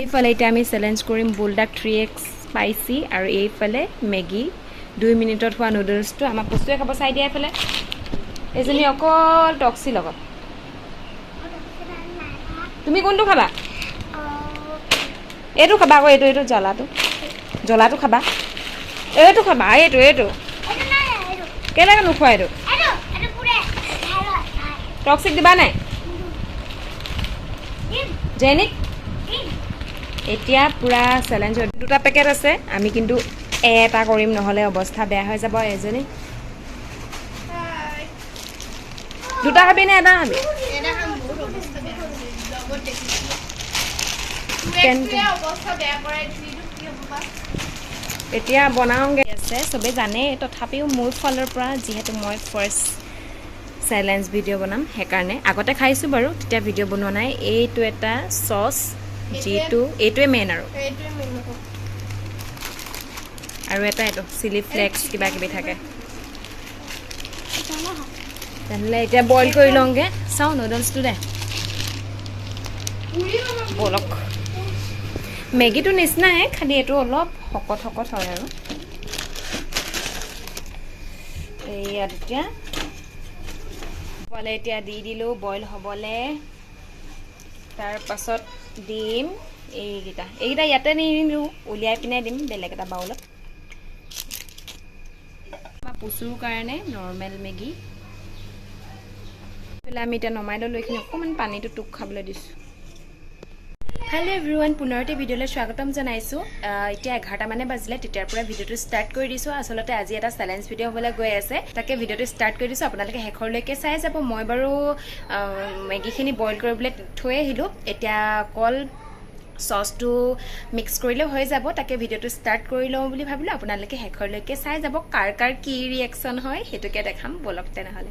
এইফালে এতিয়া আমি চেলেঞ্জ কৰিম বুলডাক থ্ৰী এক্স স্পাইচি আৰু এইফালে মেগী দুই মিনিটত হোৱা নুডলছটো আমাৰ বস্তুৱে খাব চাই দিয়া এইফালে। এইজনী অকল টক্সি লগত। তুমি কোনটো খাবা? এইটো খাবা আকৌ এইটো এইটো জ্বলাটো। জ্বলাটো খাবা। এইটো খাবা এইটো এইটো। কেনেকৈ নোখোৱা এইটো? টক্সিক দিবা নাই? জেনিক এতিয়া পূৰা চেলেঞ্জৰ দুটা পেকেট আছে আমি কিন্তু এটা কৰিম নহ'লে অৱস্থা বেয়া হৈ যাব এজনী। দুটা খাবি নে এটা খাবি? এতিয়া বনাওঁগৈ। আছে চবেই জানে তথাপিও মোৰ ফালৰ পৰা যিহেতু মই ফাৰ্ষ্ট চেলেঞ্জ ভিডিঅ' বনাম সেইকাৰণে। আগতে খাইছোঁ বাৰু তেতিয়া ভিডিঅ' বনোৱা নাই। এইটো এটা চচ যিটো এইটোৱে মেইন আৰু। আৰু এটা এইটো চিলি ফ্লেক্স কিবা কিবি থাকে। তেনেহ'লে এতিয়া বইল কৰি লওঁগৈ। চাওঁ নুডলছটো দে। বলক। মেগীটো নিচিনাই খালি এইটো অলপ শকত শকত হয় আৰু। এইয়াত এতিয়া বইলে এতিয়া দি দিলোঁ বইল হ'বলৈ। তাৰ পাছত দিম। এইকেইটা। এইকেইটা ইয়াতে নিদিওঁ উলিয়াই পিনে দিম বেলেগ এটা বাউলত। পুচুৰ কাৰণে নৰ্মেল মেগী। আমি এতিয়া নমাই ল'লোঁ এইখিনি অকণমান পানীটো টোক খাবলৈ দিছোঁ। হেল্ল' এভৰিৱান পুনৰতে ভিডিঅ'লৈ স্বাগতম জনাইছোঁ। এতিয়া এঘাৰটা মানে বাজিলে তেতিয়াৰ পৰা ভিডিঅ'টো ষ্টাৰ্ট কৰি দিছোঁ। আচলতে আজি এটা চেলেঞ্জ ভিডিঅ' হ'বলৈ গৈ আছে। তাকে ভিডিঅ'টো ষ্টাৰ্ট কৰি দিছোঁ আপোনালোকে শেষৰলৈকে চাই যাব। মই বাৰু মেগীখিনি বইল কৰিবলৈ থৈ আহিলোঁ। এতিয়া অকল চচটো মিক্স কৰিলেও হৈ যাব। তাকে ভিডিঅ'টো ষ্টাৰ্ট কৰি লওঁ বুলি ভাবিলোঁ। আপোনালোকে শেষৰলৈকে চাই যাব। কাৰ কাৰ কি ৰিয়েকশ্যন হয় সেইটোকে দেখাম। ব'লক তেনেহ'লে।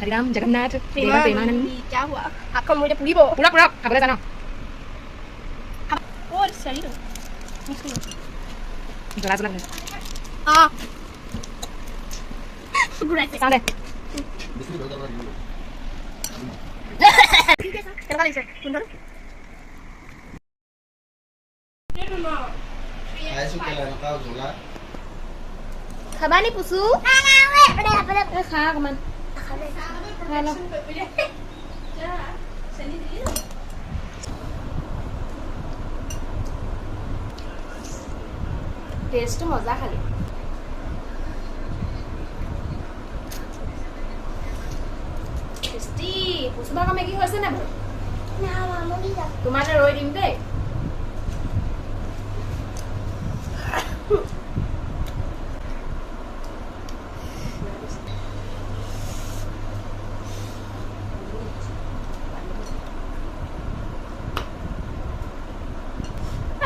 hari ram jagannat dewa premanan di jawa aku mau jadi pulibo pulak pulak kabar sana kor sayur ini kelas lagi ah segera sih sana Kenapa nih, Pusu? Kenapa nih, Pusu? Kenapa nih, Pusu? Kenapa nih, Pusu? Kenapa nih, Pusu? Kenapa nih, Pusu? Kenapa nih, Pusu? Kenapa nih, Pusu? Kenapa nih, Pusu? Kenapa nih, Pusu? Kenapa nih, Pusu? Kenapa nih, Pusu? Kenapa nih, Pusu? Kenapa nih, Pusu? Kenapa nih, Pusu? টেষ্টটো মজা খালি। Tasty পুচু ভাগৰ মেগী হৈছে নে বাৰু? তোমালৈ ৰৈ দিম দেই।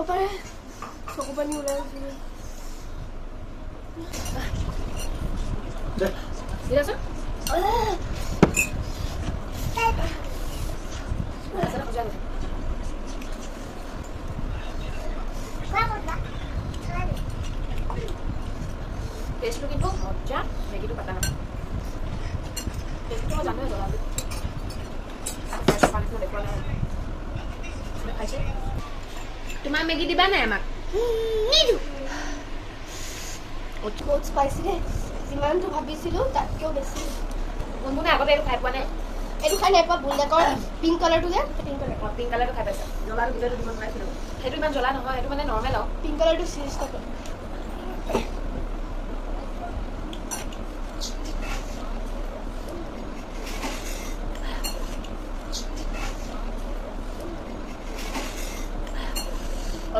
মই নাখাওঁ পালে Itu dia kali polis ya. Apa apa ya? Aku pani ulang sini. দিয়াচোন Ah. টেষ্টটো কিন্তু মজা মেগীটো পাতা নহয় টেষ্টটো মই জানোৱে জ্বলা বুলি। আৰু ফ্ৰাইছ থকা নিচিনা দেখুওৱা নাই। চবে খাইছে তোমাৰ মেগী দিবা নাই আমাক বহুত স্পাইচি দেই যিমানটো ভাবিছিলোঁ তাতকৈও বেছি গুণগুণে আগতে এইটো খাই পোৱা নাই এইটো খাই নাই পোৱা বুল্ডাকৰ পিংক কালাৰটো যে পিংক কালাৰ মই পিংক কালাৰটো খাই পাইছোঁ জ্বলাটো ভিতৰতো দিব নোৱাৰিছিলোঁ সেইটো ইমান জ্বলা নহয় সেইটো মানে নৰ্মেল আৰু পিংক কালাৰটো চিৰিজ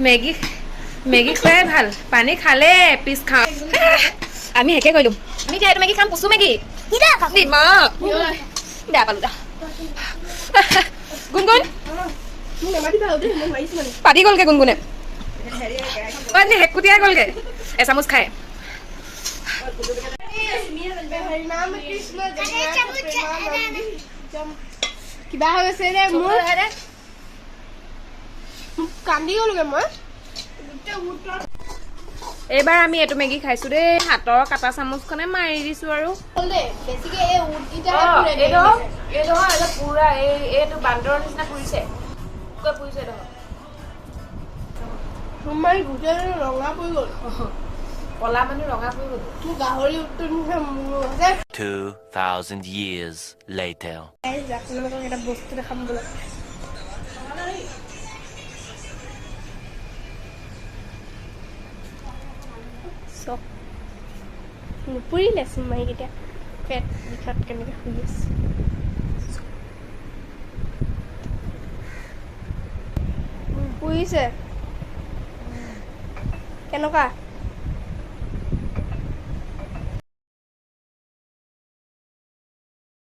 মেগী মেগী খোৱাই ভালো। পানী খালে পিছ খাওঁ। আমি হেকে কৰিলোঁ আমি এতিয়া এইটো মেগী খাম কুচু মেগী। বেয়া পালোঁ দা। গুণগুণ। মানে পাতি গ'লগে গুণগুণে। হেকুটিয়াই গ'লগে। এচামুচ জম- কিবা হৈ গৈছে মোৰ? কান্দি গ'লোগে মই। এইবাৰ আমি এইটো মেগী খাইছোঁ দেই হাতৰ কাটা চামুচখনে মাৰি দিছোঁ আৰু। পুৰা এইটো বান্দৰৰ নিচিনা পুৰিছে। পুৰিছে গোটেই ৰঙা পৰি গ'ল। কলা মানে ৰঙা পৰি গ'ল। মোৰ গাহৰি উত্তৰ নিচিনা মোৰ আছে। 2,000 years later. আপোনালোকক এটা বস্তু দেখাম বোলে। চক নুপুৰিলে চুমাৰীকেইটা পেট বিষত কেনেকৈ শুই আছে পুৰিছে কেনেকুৱা